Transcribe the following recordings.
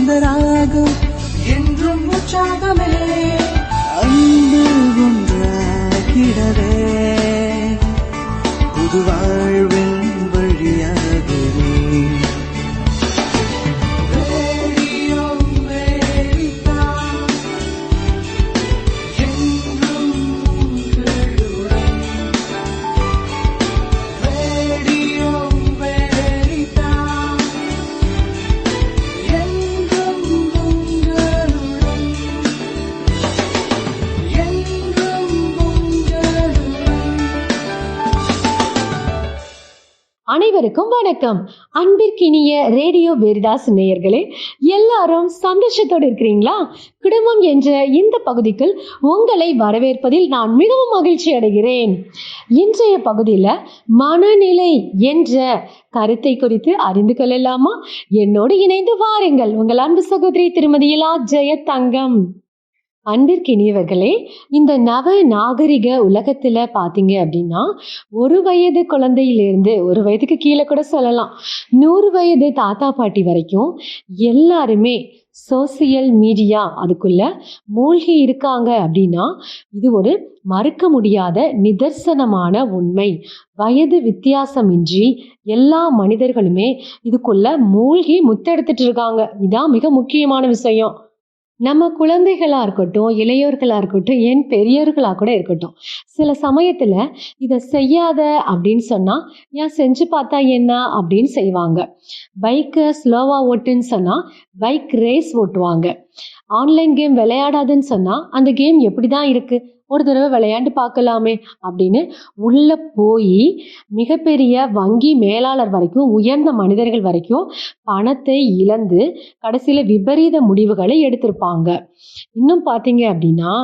सुंदरा அனைவருக்கும் வணக்கம். அன்பிற்கினிய ரேடியோ வேரிதாஸ் நேயர்களே எல்லாரும் சந்தோஷத்தோடு இருக்கிறீங்களா? குடும்பம் என்ற இந்த பகுதிக்குள் உங்களை வரவேற்பதில் நான் மிகவும் மகிழ்ச்சி அடைகிறேன். இன்றைய பகுதியில் மனநிலை என்ற கருத்தை குறித்து அறிந்து கொள்ளலாமா? என்னோடு இணைந்து வாருங்கள் உங்கள் அன்பு சகோதரி திருமதி இலா ஜெயதங்கம். அன்பிற்கினியவர்களே இந்த நவ நாகரிக உலகத்துல பாத்தீங்க அப்படின்னா ஒரு வயது குழந்தையிலிருந்து ஒரு வயதுக்கு கீழே கூட சொல்லலாம். நூறு வயது தாத்தா பாட்டி வரைக்கும் எல்லாருமே சோசியல் மீடியா அதுக்குள்ள மூழ்கி இருக்காங்க அப்படின்னா இது ஒரு மறுக்க முடியாத நிதர்சனமான உண்மை. வயது வித்தியாசமின்றி எல்லா மனிதர்களுமே இதுக்குள்ள மூழ்கி முத்தெடுத்துட்டு இருக்காங்க. இதான் மிக முக்கியமான விஷயம். நம்ம குழந்தைகளாக இருக்கட்டும் இளையோர்களாக இருக்கட்டும் ஏன் பெரியோர்களாக கூட இருக்கட்டும். சில சமயத்தில் இதை செய்யாத அப்படின்னு சொன்னால் ஏன் செஞ்சு பார்த்தா என்ன? அப்படின்னு செய்வாங்க. பைக்கை ஸ்லோவாக ஓட்டுன்னு சொன்னால் பைக் ரேஸ் ஓட்டுவாங்க. ஆன்லைன் கேம் விளையாடாதுன்னு சொன்னால் அந்த கேம் எப்படி தான் இருக்குது ஒரு தடவை விளையாண்டு பார்க்கலாமே அப்படின்னு உள்ள போய் மிகப்பெரிய வங்கி மேலாளர் வரைக்கும் உயர்ந்த மனிதர்கள் வரைக்கும் பணத்தை இழந்து கடைசியில் விபரீத முடிவுகளை எடுத்திருப்பாங்க. இன்னும் பார்த்தீங்க அப்படின்னா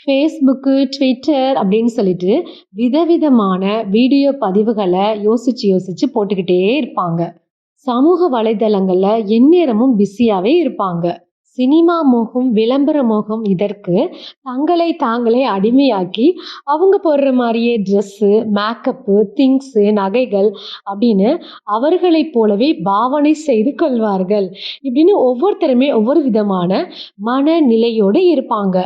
ஃபேஸ்புக்கு ட்விட்டர் அப்படின்னு சொல்லிட்டு விதவிதமான வீடியோ பதிவுகளை யோசிச்சு யோசிச்சு போட்டுக்கிட்டே இருப்பாங்க. சமூக வலைதளங்களில் எந்நேரமும் பிஸியாகவே இருப்பாங்க. சினிமா மோகம் விளம்பர மோகம் இதற்கு தங்களை தாங்களே அடிமையாக்கி அவங்க போடுற மாதிரியே ட்ரெஸ்ஸு மேக்கப்பு திங்ஸு நகைகள் அப்படின்னு அவர்களைப் போலவே பாவனை செய்து கொள்வார்கள். இப்படின்னு ஒவ்வொருத்தருமே ஒவ்வொரு விதமான மனநிலையோடு இருப்பாங்க.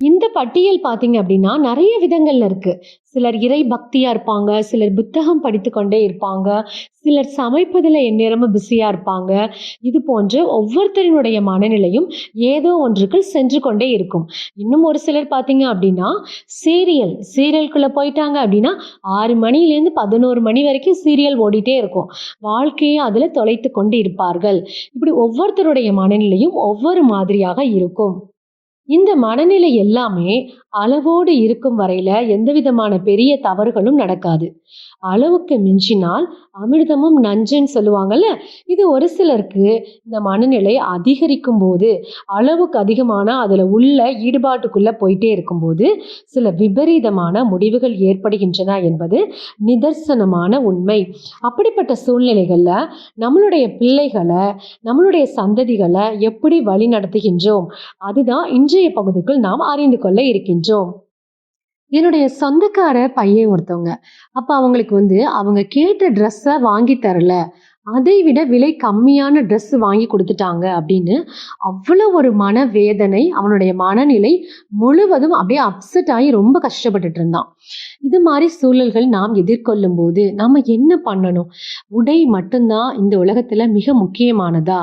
இந்த பட்டியல் பார்த்தீங்க அப்படின்னா நிறைய விதங்கள்ல இருக்கு. சிலர் இறை பக்தியா இருப்பாங்க சிலர் புத்தகம் படித்து கொண்டே இருப்பாங்க சிலர் சமைப்பதில் எந்நேரமும் பிஸியா இருப்பாங்க. இது போன்று ஒவ்வொருத்தரினுடைய மனநிலையும் ஏதோ ஒன்றுக்கு சென்று கொண்டே இருக்கும். இன்னும் ஒரு சிலர் பார்த்தீங்க அப்படின்னா சீரியல் சீரியலுக்குள்ள போயிட்டாங்க அப்படின்னா ஆறு மணிலேருந்து பதினோரு மணி வரைக்கும் சீரியல் ஓடிட்டே இருக்கும். வாழ்க்கையை அதில் தொலைத்து கொண்டு இருப்பார்கள். இப்படி ஒவ்வொருத்தருடைய மனநிலையும் ஒவ்வொரு மாதிரியாக இருக்கும். இந்த மனநிலை எல்லாமே அளவோடு இருக்கும் வரையில எந்த விதமான பெரிய தவறுகளும் நடக்காது. அளவுக்கு மிஞ்சினால் அமிர்தமும் நஞ்சுன்னு சொல்லுவாங்கல்ல? இது ஒரு சிலருக்கு இந்த மனநிலை அதிகரிக்கும் போது அளவுக்கு அதிகமான அதில் உள்ள ஈடுபாட்டுக்குள்ளே போயிட்டே இருக்கும்போது சில விபரீதமான முடிவுகள் ஏற்படுகின்றன என்பது நிதர்சனமான உண்மை. அப்படிப்பட்ட சூழ்நிலைகளில் நம்மளுடைய பிள்ளைகளை நம்மளுடைய சந்ததிகளை எப்படி வழி நடத்துகின்றோம் அதுதான் இன்றைய பகுதிக்குள் நாம் அறிந்து கொள்ள இருக்கின்றோம். என்னுடைய சொந்தக்கார பையன் ஒருத்தவங்க. அப்போ அவங்களுக்கு வந்து அவங்க கேட்ட ட்ரெஸ்ஸை வாங்கி தரல. அதை விட விலை கம்மியான ட்ரெஸ் வாங்கி கொடுத்துட்டாங்க அப்படின்னு அவ்வளோ ஒரு மனவேதனை அவனுடைய மனநிலை முழுவதும் அப்படியே அப்செட் ஆகி ரொம்ப கஷ்டப்பட்டுட்டு இருந்தான். இது மாதிரி சூழல்கள் நாம் எதிர்கொள்ளும் போது நம்ம என்ன பண்ணணும்? உடை மட்டும்தான் இந்த உலகத்தில் மிக முக்கியமானதா?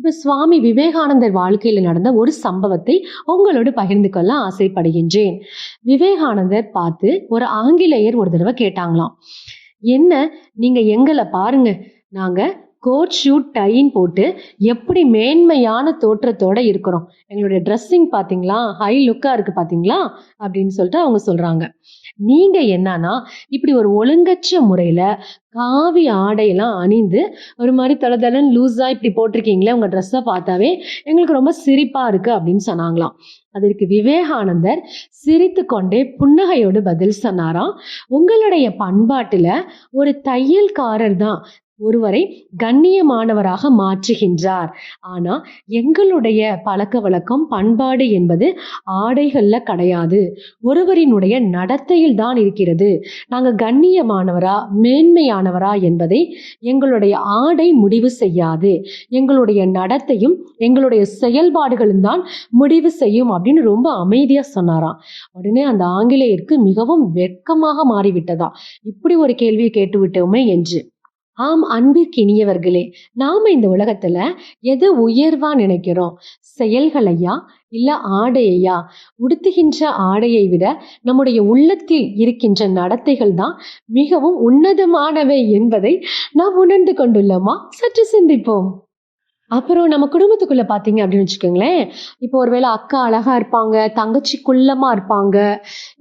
இப்போ சுவாமி விவேகானந்தர் வாழ்க்கையில் நடந்த ஒரு சம்பவத்தை உங்களோடு பகிர்ந்து கொள்ள ஆசைப்படுகின்றேன். விவேகானந்தர் பார்த்து ஒரு ஆங்கிலேயர் ஒரு தடவை கேட்டாங்களாம் என்ன நீங்க எங்களை பாருங்க நாங்க கோட் ஷூட் டைன் போட்டு எப்படி மேன்மையான தோற்றத்தோட இருக்கிறோம். எங்களுடைய ட்ரெஸ்ஸிங் பார்த்தீங்களா ஹை லுக்காக இருக்குது பார்த்தீங்களா அப்படின்னு சொல்லிட்டு அவங்க சொல்கிறாங்க நீங்கள் என்னன்னா இப்படி ஒரு ஒழுங்கற்ற முறையில் காவி ஆடையெல்லாம் அணிந்து ஒரு மாதிரி தளதளன்னு லூஸாக இப்படி போட்டிருக்கீங்களே உங்கள் ட்ரெஸ்ஸை பார்த்தாவே எங்களுக்கு ரொம்ப சிரிப்பாக இருக்குது அப்படின்னு சொன்னாங்களாம். அதற்கு விவேகானந்தர் சிரித்து கொண்டே புன்னகையோடு பதில் சொன்னாராம். உங்களுடைய பண்பாட்டில் ஒரு தையல்காரர் தான் ஒருவரை கண்ணியமானவராக மாற்றுகின்றார். ஆனா எங்களுடைய பழக்க வழக்கம் பண்பாடு என்பது ஆடைகள்ல கிடையாது. ஒருவரினுடைய நடத்தையில் தான் இருக்கிறது. நாங்க கண்ணியமானவரா மேன்மையானவரா என்பதை எங்களுடைய ஆடை முடிவு செய்யாது. எங்களுடைய நடத்தையும் எங்களுடைய செயல்பாடுகளும் தான் முடிவு செய்யும் அப்படின்னு ரொம்ப அமைதியா சொன்னாராம். உடனே அந்த ஆங்கிலேயருக்கு மிகவும் வெட்கமாக மாறிவிட்டதா? இப்படி ஒரு கேள்வியை கேட்டு விட்டோமே என்று. ஆம் அன்பிற்கினியவர்களே நாம் இந்த உலகத்தில் எதை உயர்வா நினைக்கிறோம்? செயல்களையா இல்லை ஆடையையா? உடுத்துகின்ற ஆடையை விட நம்முடைய உள்ளத்தில் இருக்கின்ற நடத்தைகள் தான் மிகவும் உன்னதமானவை என்பதை நாம் உணர்ந்து கொண்டுள்ளோமா? சற்று சிந்திப்போம். அப்புறம் நம்ம குடும்பத்துக்குள்ள பாத்தீங்க அப்படின்னு வச்சுக்கோங்களேன். இப்போ ஒருவேளை அக்கா அழகா இருப்பாங்க தங்கச்சி குள்ளமா இருப்பாங்க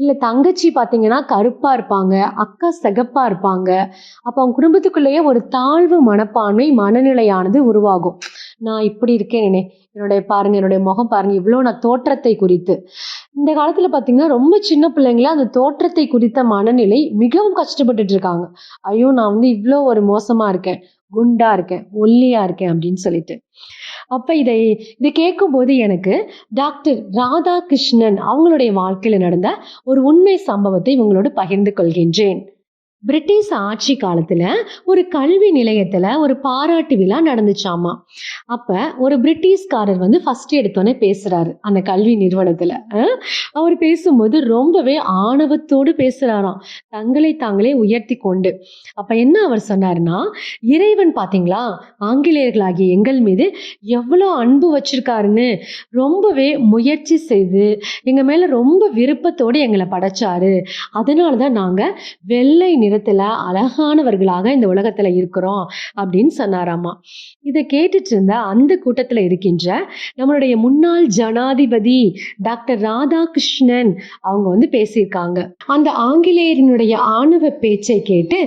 இல்ல தங்கச்சி பாத்தீங்கன்னா கருப்பா இருப்பாங்க அக்கா சிகப்பா இருப்பாங்க. அப்போ அவங்க குடும்பத்துக்குள்ளேயே ஒரு தாழ்வு மனப்பான்மை மனநிலையானது உருவாகும். நான் இப்படி இருக்கேன் என்னுடைய பாருங்க என்னுடைய முகம் பாருங்க இவ்வளோ நான் தோற்றத்தை குறித்து. இந்த காலத்துல பாத்தீங்கன்னா ரொம்ப சின்ன பிள்ளைங்கள அந்த தோற்றத்தை குறித்த மனநிலை மிகவும் கஷ்டப்பட்டுட்டு இருக்காங்க. ஐயோ நான் வந்து இவ்வளோ ஒரு மோசமா இருக்கேன். குண்டா இருக்கேன் ஒல்லியா இருக்கேன் அப்படின்னு சொல்லிட்டு. அப்ப இதை இதை கேட்கும்போது எனக்கு டாக்டர் ராதாகிருஷ்ணன் அவங்களுடைய வாழ்க்கையில நடந்த ஒரு உண்மை சம்பவத்தை இவங்களோடு பகிர்ந்து கொள்கின்றேன். பிரிட்டிஷ் ஆட்சி காலத்துல ஒரு கல்வி நிலையத்துல ஒரு பாராட்டு விழா நடந்துச்சாமா? அப்ப ஒரு பிரிட்டிஷ்காரர் வந்து ஃபர்ஸ்ட் எடுத்தோன்னே பேசுறாரு அந்த கல்வி நிறுவனத்துல. அவர் பேசும்போது ரொம்பவே ஆணவத்தோடு பேசுறாராம். தங்களை தாங்களே உயர்த்தி கொண்டு. அப்ப என்ன அவர் சொன்னாருன்னா இறைவன் பாத்தீங்களா ஆங்கிலேயர்களாகிய எங்கள் மீது எவ்வளோ அன்பு வச்சிருக்காருன்னு ரொம்பவே முயற்சி செய்து எங்க மேல ரொம்ப விருப்பத்தோடு எங்களை படைச்சாரு. அதனால தான் நாங்க வெள்ளை நிறத்தில் அழகானவர்களாக இந்த உலகத்துல இருக்கிறோம் அப்படின்னு சொன்னாராமா. இதை கேட்டுட்டு இருந்த அந்த கூட்டத்துல இருக்கின்ற நம்மளுடைய முன்னாள் ஜனாதிபதி டாக்டர் ராதாகிருஷ்ணன் அவங்க வந்து பேசியிருக்காங்க. அந்த ஆங்கிலேயரினுடைய ஆணவ பேச்சை கேட்டு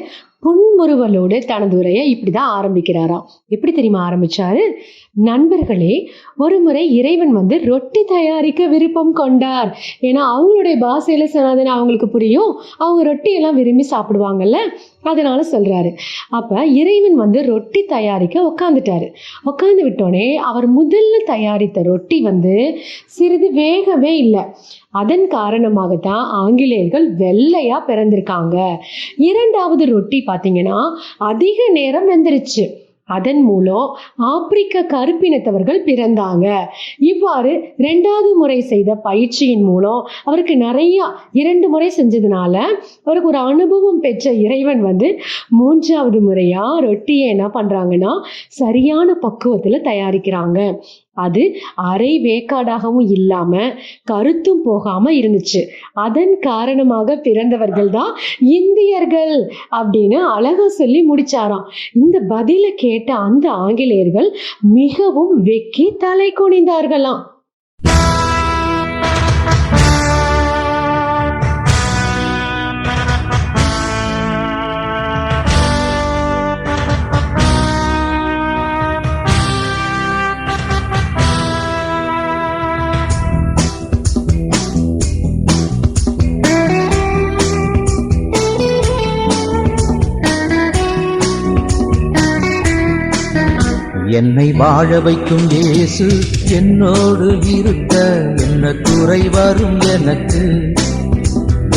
புன்முறுவலோடு தனது உரையை இப்படிதான் ஆரம்பிக்கிறாராம். எப்படி தெரியுமா ஆரம்பிச்சாரு? நண்பர்களே ஒரு முறை இறைவன் வந்து ரொட்டி தயாரிக்க விருப்பம் கொண்டார். ஏன்னா அவங்களுடைய பாஷையில சொன்னதுன்னு அவங்களுக்கு புரியும். அவங்க ரொட்டி எல்லாம் விரும்பி சாப்பிடுவாங்கல்ல? அதனால சொல்றாரு. அப்ப இறைவன் வந்து ரொட்டி தயாரிக்க உட்காந்துட்டாரு உட்காந்து விட்டோடனே அவர் முதல்ல தயாரித்த ரொட்டி வந்து சிறிது வேகவே இல்லை. அதன் காரணமாகத்தான் ஆங்கிலேயர்கள் வெள்ளையா பிறந்திருக்காங்க. இரண்டாவது ரொட்டி பார்த்தீங்கன்னா அதிக நேரம் வெந்துருச்சு. அதன் மூலம் ஆப்பிரிக்க கருப்பினத்தவர்கள் பிறந்தாங்க. இவ்வாறு ரெண்டாவது முறை செய்த பயிற்சியின் மூலம் அவருக்கு நிறைய இரண்டு முறை செஞ்சதுனால அவருக்கு ஒரு அனுபவம் பெற்ற இறைவன் வந்து மூன்றாவது முறையா ரொட்டியை என்ன பண்றாங்கன்னா சரியான பக்குவத்துல தயாரிக்கிறாங்க. அது அரை வேக்காடாகவும் இல்லாம கருத்தும் போகாம இருந்துச்சு. அதன் காரணமாக பிறந்தவர்கள் தான் இந்தியர்கள் அப்படின்னு அழகா சொல்லி முடிச்சாராம். இந்த பதிலை கேட்ட அந்த ஆங்கிலேயர்கள் மிகவும் வெக்கி தலை குனிந்தார்களாம். என்னை வாழ வைக்கும் இயேசு என்னோடு இருக்க என்ன குறை வரும் எனக்கு.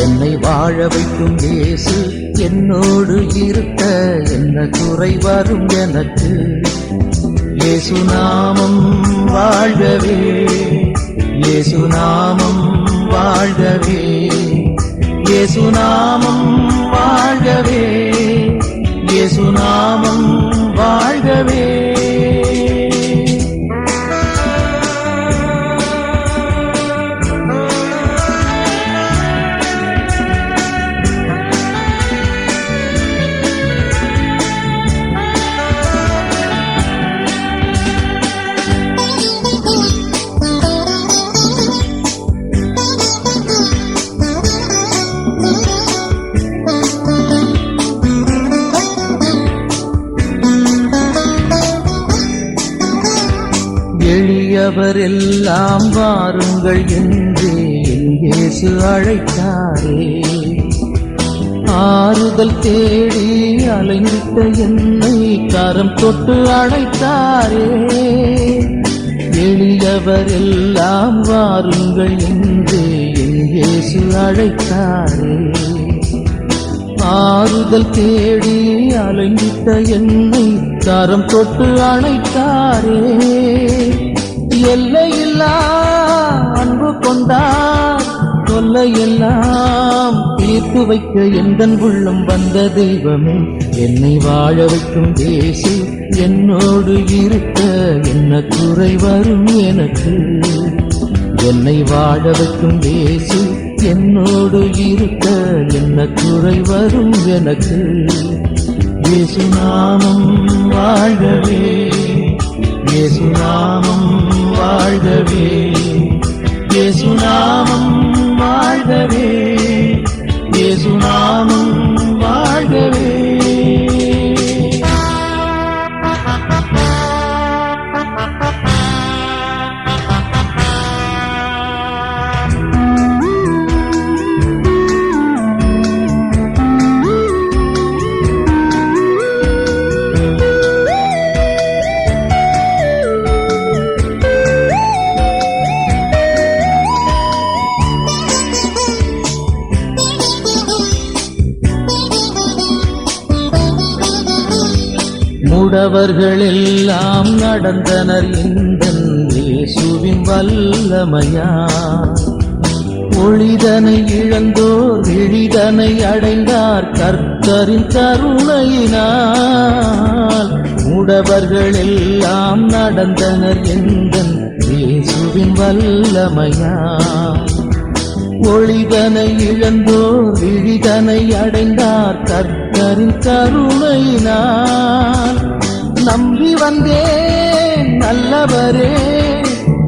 என்னை வாழ வைக்கும் இயேசு என்னோடு இருக்க என்ன குறை வரும் எனக்கு. இயேசு நாமம் வாழ்கவே இயேசு நாமம் வாழ்கவே. இயேசு நாமம் வாழ்கவே இயேசு நாமம் வாருங்கள் என்று இயேசு அழைத்தாரே. ஆறுதல் தேடி அலைந்திட்ட என்னை கரம் தொட்டு அழைத்தாரே. எளியவர் எல்லாம் வாருங்கள் என்று இயேசு அழைத்தாரே. ஆறுதல் தேடி அலைந்திட்ட என்னை கரம் தொட்டு அழைத்தாரே எல்லையில் அன்பு தொல்லையெல்லாம் தீர்த்து வைக்க எந்தன் உள்ளம் வந்த தெய்வமே? என்னை வாழ வைக்கும் தேசி என்னோடு இருக்க என்ன குறை வரும் எனக்கு? என்னை வாழ வைக்கும் தேசி என்னோடு இருக்க என்ன குறை வரும் எனக்கு? இயேசு இயேசுநாமம் வாழ்கவே இயேசுநாமம் வாழ்கவே. இயேசுநாமம் வாழ்கவே இயேசுநாமம் வாழ்கவே. முடவர்கள் எல்லாம் நடந்தனர் இந்த இயேசுவின் வல்லமையா? ஒளிதனை இழந்தோர் எளிதனை அடைந்தார் கர்த்தரின் கருணையினால். முடவர்கள் எல்லாம் நடந்தனர் எந்த இயேசுவின் வல்லமையா? ஒளிதனை இழந்தோர் விழிதனை அடைந்தார் கர்த்தரின் கருணையினால். நம்பி வந்தேன் நல்லவரே.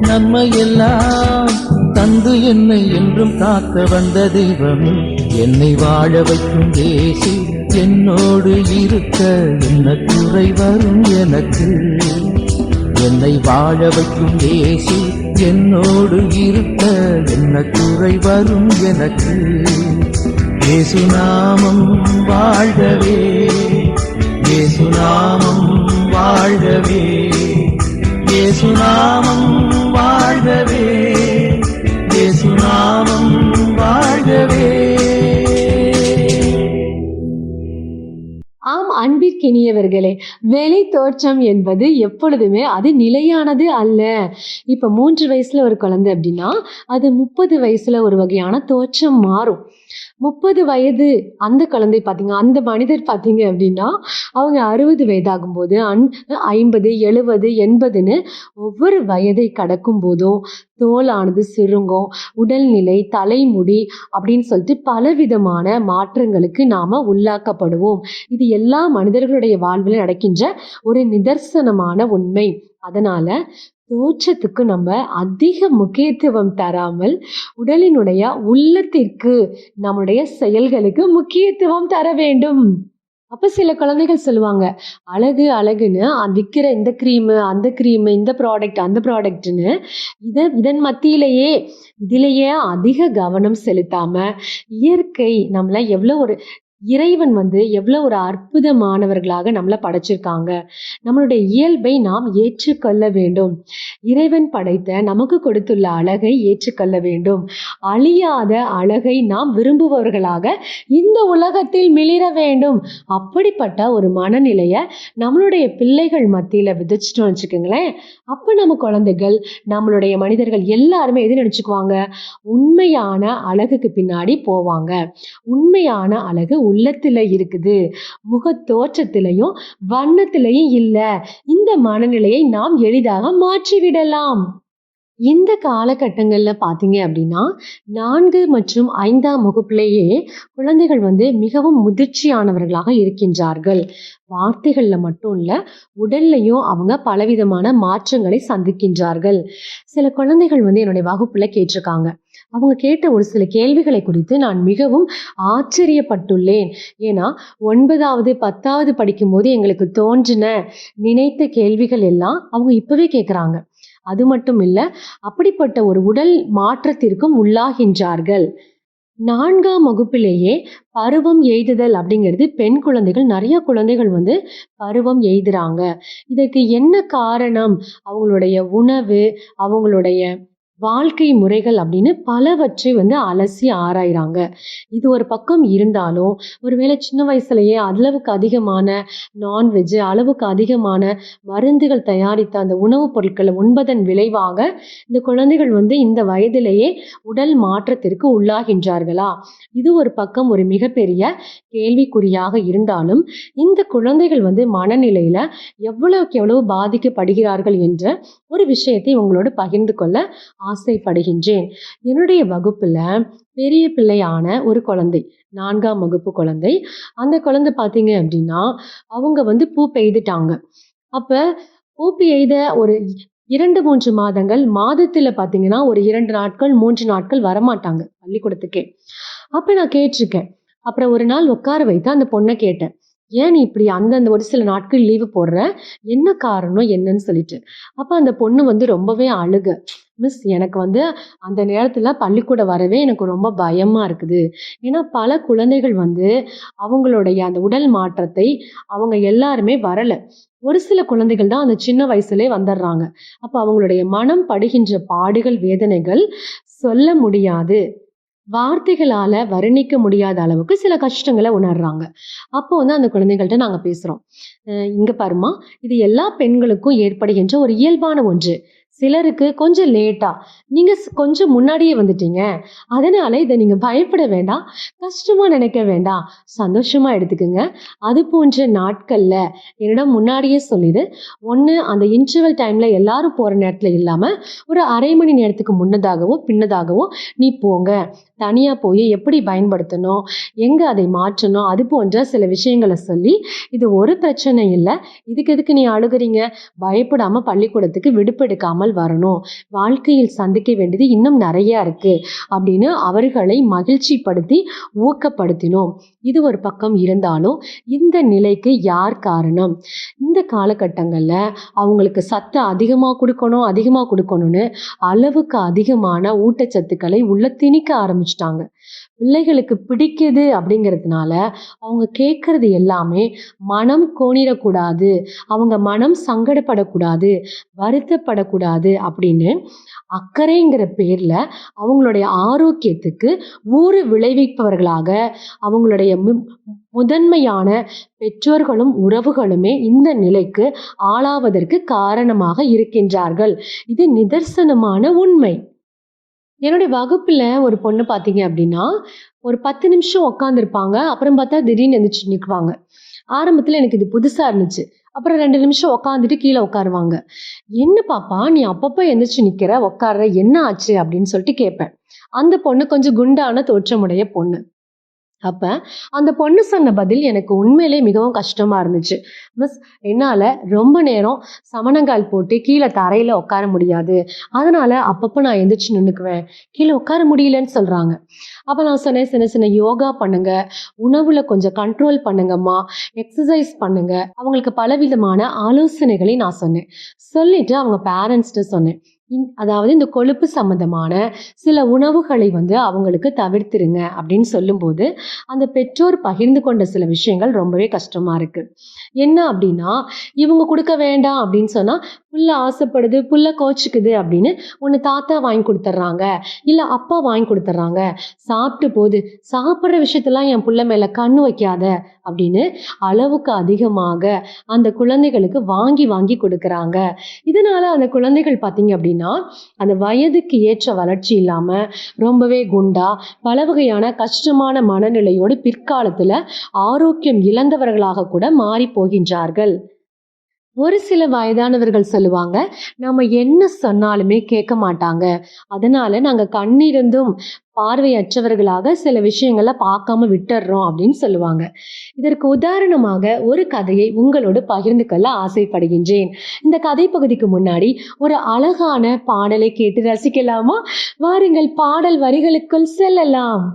நன்மையெல்லாம் தந்து என்னை என்றும் காக்க வந்த தெய்வமே. என்னை வாழ வைக்கும் தேசி என்னோடு இருக்க என்ன குறை வரும் எனக்கு. என்னை வாழ வைக்கும் தேசி என்னோடு இருக்க என்ன குறை வரும் எனக்கு. ஏசுநாமம் வாழவே இயேசுநாமம் வாழ்கவே. இயேசுநாமம் வாழ்கவே. இயேசுநாமம் வாழ்கவே. ஆம் அன்பிற்கினியவர்களே வெளி தோற்றம் என்பது எப்பொழுதுமே அது நிலையானது அல்ல. இப்ப மூன்று வயசுல ஒரு குழந்தை அப்படின்னா அது முப்பது வயசுல ஒரு வகையான தோற்றம் மாறும். முப்பது வயது அந்த குழந்தை பார்த்தீங்க அந்த மனிதர் பார்த்தீங்க அப்படின்னா அவங்க அறுபது வயதாகும்போது அன் ஐம்பது எழுபது எண்பதுன்னு ஒவ்வொரு வயதை கடக்கும் போதும் தோலானது சுருங்கும் உடல்நிலை தலைமுடி அப்படின்னு சொல்லிட்டு பலவிதமான மாற்றங்களுக்கு நாம உள்ளாக்கப்படுவோம். இது எல்லா மனிதர்களுடைய வாழ்வில் நடக்கின்ற ஒரு நிதர்சனமான உண்மை. அதனால தோற்றத்துக்கு நம்ம அதிக முக்கியத்துவம் தராமல் உடலினுடைய உள்ளத்திற்கு நம்முடைய செயல்களுக்கு முக்கியத்துவம் தர வேண்டும். அப்ப சில குழந்தைகள் சொல்லுவாங்க அழகு அழகுன்னு விற்கிற இந்த க்ரீமு அந்த க்ரீமு இந்த ப்ராடக்ட் அந்த ப்ராடக்ட்னு இதை இதன் மத்தியிலேயே இதிலேயே அதிக கவனம் செலுத்தாம இயற்கை நம்மள எவ்வளோ ஒரு இறைவன் வந்து எவ்வளோ ஒரு அற்புதமானவர்களாக நம்மளை படைச்சிருக்காங்க. நம்மளுடைய இயல்பை நாம் ஏற்றுக்கொள்ள வேண்டும். இறைவன் படைத்த நமக்கு கொடுத்துள்ள அழகை ஏற்றுக்கொள்ள வேண்டும். அழியாத அழகை நாம் விரும்புபவர்களாக இந்த உலகத்தில் மிளிர வேண்டும். அப்படிப்பட்ட ஒரு மனநிலையை நம்மளுடைய பிள்ளைகள் மத்தியில் விதைச்சிட்டோம் வச்சுக்கோங்களேன். அப்போ நம்ம குழந்தைகள் நம்மளுடைய மனிதர்கள் எல்லாருமே எது நினச்சிக்குவாங்க? உண்மையான அழகுக்கு பின்னாடி போவாங்க. உண்மையான அழகு உள்ளத்துல இருக்குது. முக தோற்றத்திலையும் வண்ணத்திலையும் இல்லை. இந்த மனநிலையை நாம் எளிதாக மாற்றிவிடலாம். இந்த காலகட்டங்களில் பார்த்தீங்க அப்படின்னா நான்கு மற்றும் ஐந்தாம் வகுப்புலேயே குழந்தைகள் வந்து மிகவும் முதிர்ச்சியானவர்களாக இருக்கின்றார்கள். வார்த்தைகளில் மட்டும் இல்லை உடல்லையும் அவங்க பலவிதமான மாற்றங்களை சந்திக்கின்றார்கள். சில குழந்தைகள் வந்து என்னுடைய வகுப்பில் கேட்டிருக்காங்க. அவங்க கேட்ட ஒரு சில கேள்விகளை குறித்து நான் மிகவும் ஆச்சரியப்பட்டுள்ளேன். ஏன்னா ஒன்பதாவது பத்தாவது படிக்கும்போது எங்களுக்கு தோன்றின நினைத்த கேள்விகள் எல்லாம் அவங்க இப்பவே கேட்குறாங்க அது மட்டும் இல்லை அப்படிப்பட்ட ஒரு உடல் மாற்றத்திற்கும் உள்ளாகின்றார்கள். நான்காம் வகுப்பிலேயே பருவம் எய்துதல் அப்படிங்கிறது பெண் குழந்தைகள் நிறைய குழந்தைகள் வந்து பருவம் எய்துறாங்க. இதற்கு என்ன காரணம்? அவங்களுடைய உணவு அவங்களுடைய வாழ்க்கை முறைகள் அப்படின்னு பலவற்றை வந்து அலசி ஆராயிறாங்க. இது ஒரு பக்கம் இருந்தாலும் ஒருவேளை சின்ன வயசுலயே அளவுக்கு அதிகமான நான்வெஜ் அளவுக்கு அதிகமான மருந்துகள் தயாரித்த அந்த உணவுப் பொருட்களை உண்பதன் விளைவாக இந்த குழந்தைகள் வந்து இந்த வயதிலேயே உடல் மாற்றத்திற்கு உள்ளாகின்றார்களா? இது ஒரு பக்கம் ஒரு மிகப்பெரிய கேள்விக்குறியாக இருந்தாலும் இந்த குழந்தைகள் வந்து மனநிலையில எவ்வளவுக்கு எவ்வளவு பாதிக்கப்படுகிறார்கள் என்ற ஒரு விஷயத்தை உங்களோடு பகிர்ந்து கொள்ள ஆசைப்படுகின்றேன். என்னுடைய வகுப்பில் பெரிய பிள்ளையான ஒரு குழந்தை நான்காம் வகுப்பு குழந்தை. அந்த குழந்தை பார்த்தீங்க அப்படின்னா அவங்க வந்து பூ பெய்துட்டாங்க. அப்போ பூ பெய்த ஒரு இரண்டு மூன்று மாதங்கள் மாதத்துல பார்த்தீங்கன்னா ஒரு இரண்டு நாட்கள் மூன்று நாட்கள் வரமாட்டாங்க பள்ளிக்கூடத்துக்கே. அப்ப நான் கேட்டிருக்கேன். அப்புறம் ஒரு நாள் உட்கார வைத்து அந்த பொண்ணை கேட்டேன். ஏன் நீ இப்படி அந்தந்த ஒரு சில நாட்கள் லீவு போடுற? என்ன காரணம் என்னன்னு சொல்லிட்டு. அப்போ அந்த பொண்ணு வந்து ரொம்பவே அழுக. மிஸ் எனக்கு வந்து அந்த நேரத்தில் பள்ளிக்கூடம் வரவே எனக்கு ரொம்ப பயமாக இருக்குது. ஏன்னா பல குழந்தைகள் வந்து அவங்களுடைய அந்த உடல் மாற்றத்தை அவங்க எல்லாருமே வரலை. ஒரு சில குழந்தைகள் தான் அந்த சின்ன வயசுலேயே வந்துடுறாங்க அப்போ அவங்களுடைய மனம் படுகின்ற பாடுகள் வேதனைகள் சொல்ல முடியாது. வார்த்தைகளால வர்ணிக்க முடியாத அளவுக்கு சில கஷ்டங்களை உணர்றாங்க. அப்போ வந்து அந்த குழந்தைகள்கிட்ட நாங்கள் பேசுகிறோம் இங்கே இங்க பாருமா இது எல்லா பெண்களுக்கும் ஏற்படுகின்ற ஒரு இயல்பான ஒன்று. சிலருக்கு கொஞ்சம் லேட்டா நீங்க ஸ்- கொஞ்சம் முன்னாடியே வந்துட்டீங்க. அதனால இதை நீங்க பயப்பட வேண்டாம் கஷ்டமா நினைக்க வேண்டாம். சந்தோஷமா எடுத்துக்கோங்க. அது போன்ற நாட்கள்ல என்னிடம் முன்னாடியே சொல்லிடு. ஒன்று அந்த இன்டர்வல் டைம்ல எல்லாரும் போற நேரத்துல இல்லாம ஒரு அரை மணி நேரத்துக்கு முன்னதாகவோ பின்னதாகவோ நீ போங்க. தனியாக போய் எப்படி பயன்படுத்தணும் எங்கே அதை மாற்றணும் அது போன்ற சில விஷயங்களை சொல்லி இது ஒரு பிரச்சனை இல்லை. இதுக்கு எதுக்கு நீ அழுகுறீங்க? பயப்படாமல் பள்ளிக்கூடத்துக்கு விடுப்பெடுக்காமல் வரணும். வாழ்க்கையில் சந்திக்க வேண்டியது இன்னும் நிறையா இருக்குது அப்படின்னு அவர்களை மகிழ்ச்சிப்படுத்தி ஊக்கப்படுத்தினோம். இது ஒரு பக்கம் இருந்தாலும் இந்த நிலைக்கு யார் காரணம்? இந்த காலகட்டங்களில் அவங்களுக்கு சத்து அதிகமாக கொடுக்கணும் அதிகமாக கொடுக்கணும்னு அளவுக்கு அதிகமான ஊட்டச்சத்துக்களை உள்ள திணிக்க ஆரம்பிச்சிட்டாங்க. பிள்ளைகளுக்கு பிடிக்குது அப்படிங்கிறதுனால அவங்க கேட்கறது எல்லாமே மனம் கோணிடக்கூடாது அவங்க மனம் சங்கடப்படக்கூடாது வருத்தப்படக்கூடாது அப்படின்னு அக்கறைங்கிற பேரில் அவங்களுடைய ஆரோக்கியத்துக்கு ஊறு விளைவிப்பவர்களாக அவங்களுடைய மு- முதன்மையான பெற்றோர்களும் உறவுகளுமே இந்த நிலைக்கு ஆளாவதற்கு காரணமாக இருக்கின்றார்கள். இது நிதர்சனமான உண்மை. என்னுடைய வகுப்புல ஒரு பொண்ணு பார்த்தீங்க அப்படின்னா ஒரு பத்து நிமிஷம் உட்காந்துருப்பாங்க அப்புறம் பார்த்தா திடீர்னு எந்திரிச்சு நிற்குவாங்க ஆரம்பத்தில் எனக்கு இது புதுசாக இருந்துச்சு. அப்புறம் ரெண்டு நிமிஷம் உட்காந்துட்டு கீழே உட்காருவாங்க என்ன பாப்பா நீ அப்பப்போ எந்திரிச்சு நிற்கிற உட்கார்ற என்ன ஆச்சு? அப்படின்னு சொல்லிட்டு கேட்பேன் அந்த பொண்ணு கொஞ்சம் குண்டான தோற்றமுடைய பொண்ணு. அப்ப அந்த பொண்ணு சொன்ன பதில் எனக்கு உண்மையிலே மிகவும் கஷ்டமா இருந்துச்சு. மிஸ் என்னால ரொம்ப நேரம் சமணங்கால் போட்டு கீழே தரையில உட்கார முடியாது. அதனால அப்பப்போ நான் எந்திரிச்சு நின்னுக்குவேன். கீழே உட்கார முடியலன்னு சொல்றாங்க. அப்ப நான் சொன்னேன் சின்ன சின்ன யோகா பண்ணுங்க. உணவுல கொஞ்சம் கண்ட்ரோல் பண்ணுங்கம்மா. எக்ஸசைஸ் பண்ணுங்க. அவங்களுக்கு பலவிதமான ஆலோசனைகளை நான் சொன்னேன். சொல்லிட்டு அவங்க பேரண்ட்ஸ்கிட்ட சொன்னேன். அதாவது இந்த கொழுப்பு சம்பந்தமான சில உணவுகளை வந்து அவங்களுக்கு தவிர்த்திருங்க அப்படின்னு சொல்லும்போது அந்த பெற்றோர் பகிர்ந்து கொண்ட சில விஷயங்கள் ரொம்பவே கஷ்டமா இருக்கு. என்ன அப்படின்னா இவங்க கொடுக்க வேண்டாம் அப்படின்னு சொன்னா புள்ள ஆசைப்படுது புள்ள கோச்சுக்குது அப்படின்னு ஒன்று தாத்தா வாங்கி கொடுத்துட்றாங்க இல்லை அப்பா வாங்கி கொடுத்துட்றாங்க சாப்பிட்டு போகுது சாப்பிட்ற விஷயத்தெல்லாம் என் புள்ள மேலே கண்ணு வைக்காத அப்படின்னு அளவுக்கு அதிகமாக அந்த குழந்தைகளுக்கு வாங்கி வாங்கி கொடுக்குறாங்க. இதனால அந்த குழந்தைகள் பார்த்தீங்க அப்படின்னா அந்த வயதுக்கு ஏற்ற வளர்ச்சி இல்லாம ரொம்பவே குண்டா பல வகையான கஷ்டமான மனநிலையோடு பிற்காலத்துல ஆரோக்கியம் இழந்தவர்களாக கூட மாறி போகின்றார்கள். ஒரு சில வயதானவர்கள் சொல்லுவாங்க நம்ம என்ன சொன்னாலுமே கேட்க மாட்டாங்க. அதனால நாங்க கண்ணிருந்தும் பார்வையற்றவர்களாக சில விஷயங்களை பார்க்காம விட்டுடுறோம் அப்படின்னு சொல்லுவாங்க. இதற்கு உதாரணமாக ஒரு கதையை உங்களோடு பகிர்ந்து கொள்ள ஆசைப்படுகின்றேன். இந்த கதை பகுதிக்கு முன்னாடி ஒரு அழகான பாடலை கேட்டு ரசிக்கலாமா? வாருங்கள் பாடல் வரிகளுக்குள் செல்லலாம்.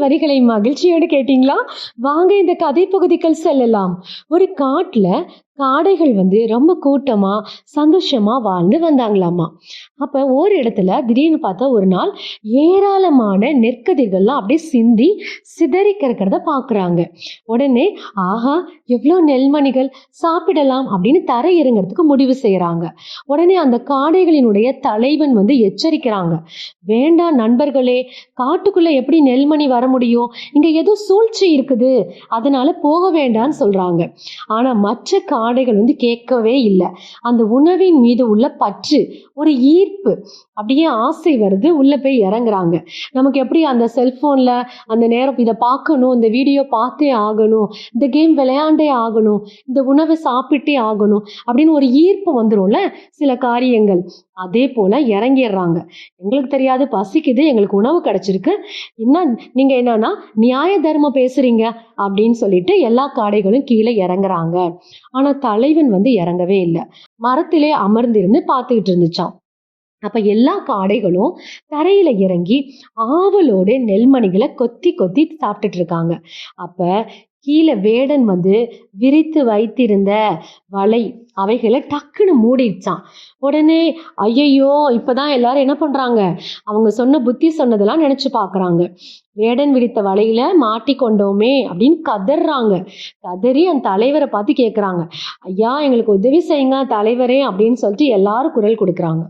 வரிகளை மகிழ்ச்சியோடு கேட்டீங்களா? வாங்க இந்த கதை பகுதிகள் செல்லலாம். ஒரு காட்டுல காடைகள் வந்து ரொம்ப கூட்டமா சந்தோஷமா வாழ்ந்து வந்தாங்களாமா. அப்ப ஒரு இடத்துல திடீர்னு பார்த்தா ஒரு நாள் ஏராளமான நெற்கதிர்கள்லாம் அப்படியே சிந்தி சிதறி கிடக்கிறத பாக்குறாங்க. உடனே ஆஹா எவ்வளோ நெல்மணிகள் சாப்பிடலாம் அப்படின்னு தரை இறங்கிறதுக்கு முடிவு செய்யறாங்க உடனே அந்த காடைகளினுடைய தலைவன் வந்து எச்சரிக்கிறாங்க. வேண்டாம் நண்பர்களே காட்டுக்குள்ள எப்படி நெல்மணி வர முடியும்? இங்க ஏதோ சூழ்ச்சி இருக்குது. அதனால போக வேண்டாம்னு சொல்றாங்க. ஆனா மற்ற காடைகள் வந்து கேட்கவே இல்லை. அந்த உணவின் மீது உள்ள பற்று ஒரு ஈர்ப்பு அப்படியே ஆசை வருது உள்ள போய் இறங்குறாங்க. நமக்கு எப்படி அந்த செல்போன்ல அந்த நேரம் இதை பார்க்கணும் இந்த வீடியோ பார்த்தே ஆகணும் இந்த கேம் விளையாண்டே ஆகணும் இந்த உணவை சாப்பிட்டே ஆகணும் அப்படின்னு ஒரு ஈர்ப்பு வந்துடும்ல சில காரியங்கள். அதே போல இறங்கிடுறாங்க. எங்களுக்கு தெரியாது பசிக்குது எங்களுக்கு உணவு கிடைச்சிருக்கு. என்ன நீங்க என்னன்னா நியாய தர்மம் பேசுறீங்க அப்படின்னு சொல்லிட்டு எல்லா காடைகளும் கீழே இறங்குறாங்க. ஆனா தலைவன் வந்து இறங்கவே இல்லை. மரத்திலே அமர்ந்திருந்து பார்த்துக்கிட்டு இருந்துச்சான் அப்ப எல்லா காடைகளும் தரையில இறங்கி ஆவலோடு நெல்மணிகளை கொத்தி கொத்தி சாப்பிட்டுட்டு இருக்காங்க. அப்ப கீழே வேடன் வந்து விரித்து வைத்திருந்த வலை அவைகளை டக்குன்னு மூடிடுச்சான் உடனே ஐயையோ இப்பதான் எல்லாரும் என்ன பண்ணுறாங்க அவங்க சொன்ன புத்தி சொன்னதெல்லாம் நினச்சி பார்க்குறாங்க வேடன் விரித்த வலையில மாட்டிக்கொண்டோமே அப்படின்னு கதறாங்க கதறி அந்த தலைவரை பார்த்து கேட்குறாங்க ஐயா எங்களுக்கு உதவி செய்யுங்க தலைவரே அப்படின்னு சொல்லிட்டு எல்லாரும் குரல் கொடுக்குறாங்க.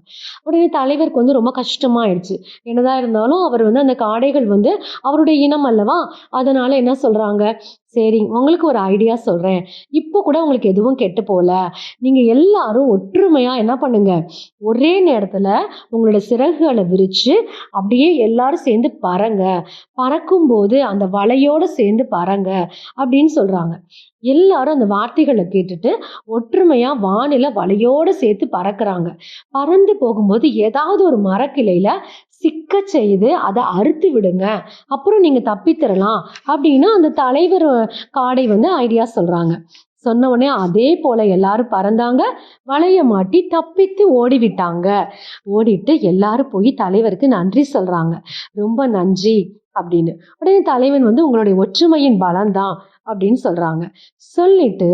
உடனே தலைவருக்கு வந்து ரொம்ப கஷ்டமாயிடுச்சு. என்னதான் இருந்தாலும் அவர் வந்து அந்த காடைகள் வந்து அவருடைய இனம் அல்லவா? அதனால என்ன சொல்றாங்க? சரி உங்களுக்கு ஒரு ஐடியா சொல்கிறேன் இப்போ கூட உங்களுக்கு எதுவும் கெட்டு போல. நீங்கள் எல்லாரும் ஒற்றுமையாக என்ன பண்ணுங்க? ஒரே நேரத்தில் உங்களோட சிறகுகளை விரித்து அப்படியே எல்லாரும் சேர்ந்து பறங்க. பறக்கும்போது அந்த வலையோடு சேர்ந்து பறங்க அப்படின்னு சொல்கிறாங்க எல்லாரும் அந்த வார்த்தைகளை கேட்டுட்டு ஒற்றுமையாக வானில வலையோடு சேர்த்து பறக்கிறாங்க. பறந்து போகும்போது ஏதாவது ஒரு மரக்கிளையில் சிக்க செய்து அதை அறுத்து விடுங்க. அப்புறம் நீங்கள் தப்பித்தரலாம் அப்படின்னு அந்த தலைவர் காடை வந்து ஐடியா சொல்கிறாங்க சொன்ன உடனே அதே போல எல்லாரும் பறந்தாங்க. வளைய மாட்டி தப்பித்து ஓடிவிட்டாங்க. ஓடிட்டு எல்லாரும் போய் தலைவருக்கு நன்றி சொல்றாங்க. ரொம்ப நன்றி அப்படின்னு. உடனே தலைவன் வந்து உங்களுடைய ஒற்றுமையின் பலம்தான் அப்படின்னு சொல்றாங்க. சொல்லிட்டு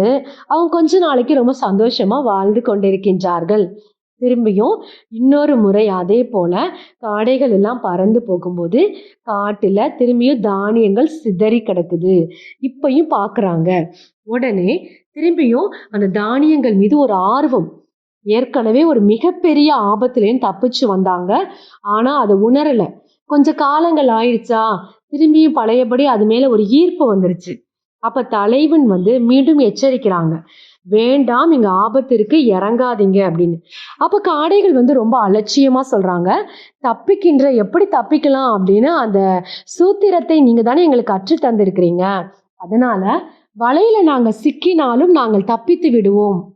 அவங்க கொஞ்ச நாளைக்கு ரொம்ப சந்தோஷமா வாழ்ந்து கொண்டிருக்கின்றார்கள். திரும்பியும் இன்னொரு முறை அதே போல காடைகள் எல்லாம் பறந்து போகும்போது காட்டுல திரும்பியும் தானியங்கள் சிதறி கிடக்குது. இப்பையும் பார்க்குறாங்க உடனே திரும்பியும் அந்த தானியங்கள் மீது ஒரு ஆர்வம். ஏற்கனவே ஒரு மிகப்பெரிய ஆபத்துலேருந்து தப்பிச்சு வந்தாங்க. ஆனா அதை உணரல. கொஞ்ச காலங்கள் ஆயிடுச்சா? திரும்பியும் பழையபடி அது மேல ஒரு ஈர்ப்பு வந்துருச்சு. அப்ப தலைவன் வந்து மீண்டும் எச்சரிக்கிறாங்க. வேண்டாம் இங்க ஆபத்து இருக்கு இறங்காதீங்க அப்படின்னு. அப்ப காடைகள் வந்து ரொம்ப அலட்சியமா சொல்றாங்க. தப்பிக்கின்ற எப்படி தப்பிக்கலாம்? அப்படின்னு அந்த சூத்திரத்தை நீங்க தானே எங்களுக்கு கற்று தந்திருக்கிறீங்க. அதனால வலையில நாங்க சிக்கினாலும் நாங்கள் தப்பித்து விடுவோம்.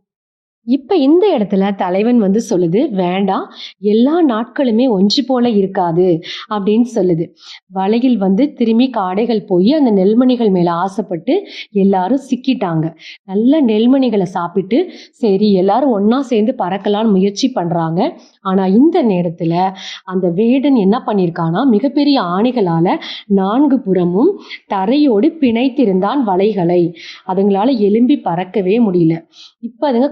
இப்ப இந்த இடத்துல தலைவன் வந்து சொல்லுது வேண்டாம் எல்லா நாட்களுமே ஒன்று போல இருக்காது அப்படின்னு சொல்லுது. வலையில் வந்து திரும்பி காடைகள் போய் அந்த நெல்மணிகள் மேல ஆசைப்பட்டு எல்லாரும் சிக்கிட்டாங்க. நல்ல நெல்மணிகளை சாப்பிட்டு சரி எல்லாரும் ஒன்னா சேர்ந்து பறக்கலான்னு முயற்சி பண்றாங்க. ஆனா இந்த நேரத்துல அந்த வேடன் என்ன பண்ணியிருக்கானா மிகப்பெரிய ஆணிகளால நான்கு புறமும் தரையோடு பிணைத்திருந்தான் வலைகளை. அதுங்களால எலும்பி பறக்கவே முடியல. இப்ப அதுங்க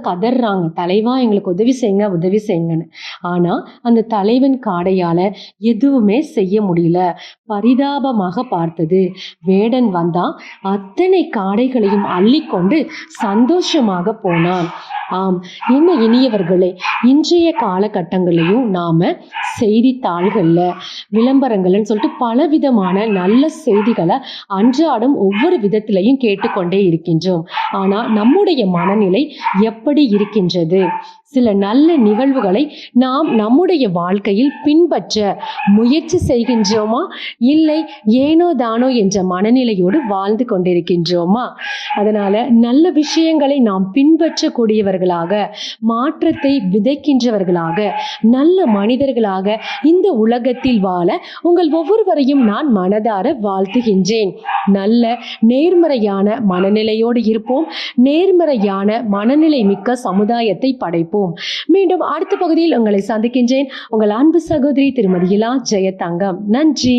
கதறாங்க தலைவா எங்களுக்கு உதவி செய்யுங்க உதவி செய்யுங்கன்னு. ஆனால் அந்த தலைவன் காடையால் எதுவுமே செய்ய முடியல. பரிதாபமாக பார்த்தது. வேடன் வந்தான் அத்தனை காடைகளையும் அள்ளிக்கொண்டு சந்தோஷமாக போனான். ஆம் என்ன இனியவர்களே இன்றைய காலகட்டங்களையும் நாம் செய்தித்தாள்களில் விளம்பரங்கள்னு சொல்லிட்டு பலவிதமான நல்ல செய்திகளை அன்றாடம் ஒவ்வொரு விதத்திலையும் கேட்டுக்கொண்டே இருக்கின்றோம். ஆனால் நம்முடைய மனநிலை எப்படி இருக்கு இருக்கின்றது. சில நல்ல நிகழ்வுகளை நாம் நம்முடைய வாழ்க்கையில் பின்பற்ற முயற்சி செய்கின்றோமா? இல்லை ஏனோ தானோ என்ற மனநிலையோடு வாழ்ந்து கொண்டிருக்கின்றோமா? அதனால நல்ல விஷயங்களை நாம் பின்பற்றக்கூடியவர்களாக மாற்றத்தை விதைக்கின்றவர்களாக நல்ல மனிதர்களாக இந்த உலகத்தில் வாழ உங்கள் ஒவ்வொருவரையும் நான் மனதார வாழ்த்துகின்றேன். நல்ல நேர்மறையான மனநிலையோடு இருப்போம். நேர்மறையான மனநிலை மிக்க சமுதாயத்தை படைப்போம். மீண்டும் அடுத்த பகுதியில் உங்களை சந்திக்கின்றேன். உங்கள் அன்பு சகோதரி திருமதி இலா ஜெயதங்கம். நன்றி.